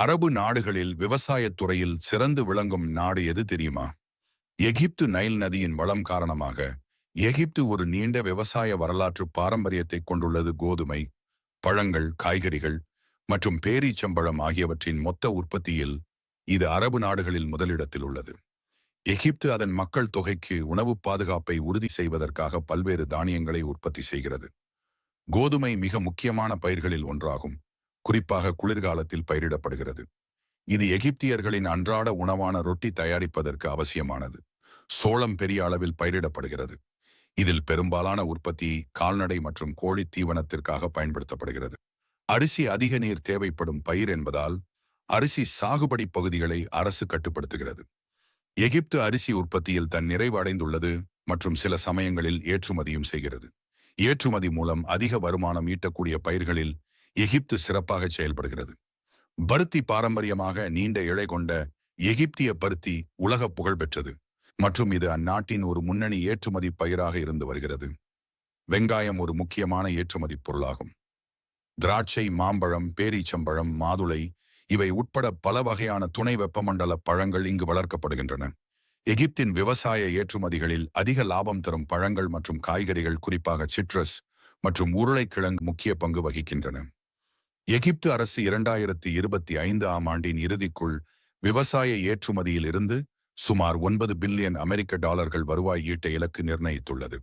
அரபு நாடுகளில் விவசாயத் துறையில் சிறந்து விளங்கும் நாடு எது தெரியுமா? எகிப்து நைல் நதியின் வளம் காரணமாக எகிப்து ஒரு நீண்ட விவசாய வரலாற்று பாரம்பரியத்தை கொண்டுள்ளது கோதுமை பழங்கள் காய்கறிகள் மற்றும் பேரீச்சம்பழம் ஆகியவற்றின் மொத்த உற்பத்தியில் இது அரபு நாடுகளில் முதலிடத்தில் உள்ளது. எகிப்து அதன் மக்கள் தொகைக்கு உணவு பாதுகாப்பை உறுதி செய்வதற்காக பல்வேறு தானியங்களை உற்பத்தி செய்கிறது. கோதுமை மிக முக்கியமான பயிர்களில் ஒன்றாகும். குறிப்பாக குளிர்காலத்தில் பயிரிடப்படுகிறது. இது எகிப்தியர்களின் அன்றாட உணவான ரொட்டி தயாரிப்பதற்கு அவசியமானது. சோளம் பெரிய அளவில் பயிரிடப்படுகிறது. இதில் பெரும்பாலான உற்பத்தி கால்நடை மற்றும் கோழி தீவனத்திற்காக பயன்படுத்தப்படுகிறது. அரிசி அதிக நீர் தேவைப்படும் பயிர் என்பதால் அரிசி சாகுபடி பகுதிகளை அரசு கட்டுப்படுத்துகிறது. எகிப்து அரிசி உற்பத்தியில் தன் நிறைவு அடைந்துள்ளது மற்றும் சில சமயங்களில் ஏற்றுமதியும் செய்கிறது. ஏற்றுமதி மூலம் அதிக வருமானம் ஈட்டக்கூடிய பயிர்களில் எகிப்து சிறப்பாக செயல்படுகிறது. பருத்தி பாரம்பரியமாக நீண்ட இழை கொண்ட எகிப்திய பருத்தி உலக புகழ் பெற்றது மற்றும் இது அந்நாட்டின் ஒரு முன்னணி ஏற்றுமதி பயிராக இருந்து வருகிறது. வெங்காயம் ஒரு முக்கியமான ஏற்றுமதி பொருளாகும். திராட்சை மாம்பழம் பேரீச்சம்பழம் மாதுளை இவை உட்பட பல வகையான துணை வெப்பமண்டல பழங்கள் இங்கு வளர்க்கப்படுகின்றன. எகிப்தின் விவசாய ஏற்றுமதிகளில் அதிக லாபம் தரும் பழங்கள் மற்றும் காய்கறிகள் குறிப்பாக சிட்ரஸ் மற்றும் உருளைக்கிழங்கு முக்கிய பங்கு வகிக்கின்றன. எகிப்து அரசு இரண்டாயிரத்தி இருபத்தி ஐந்து ஆம் ஆண்டின் இறுதிக்குள் விவசாய ஏற்றுமதியில் இருந்து சுமார் ஒன்பது பில்லியன் அமெரிக்க டாலர்கள் வருவாய் ஈட்ட இலக்கு நிர்ணயித்துள்ளது.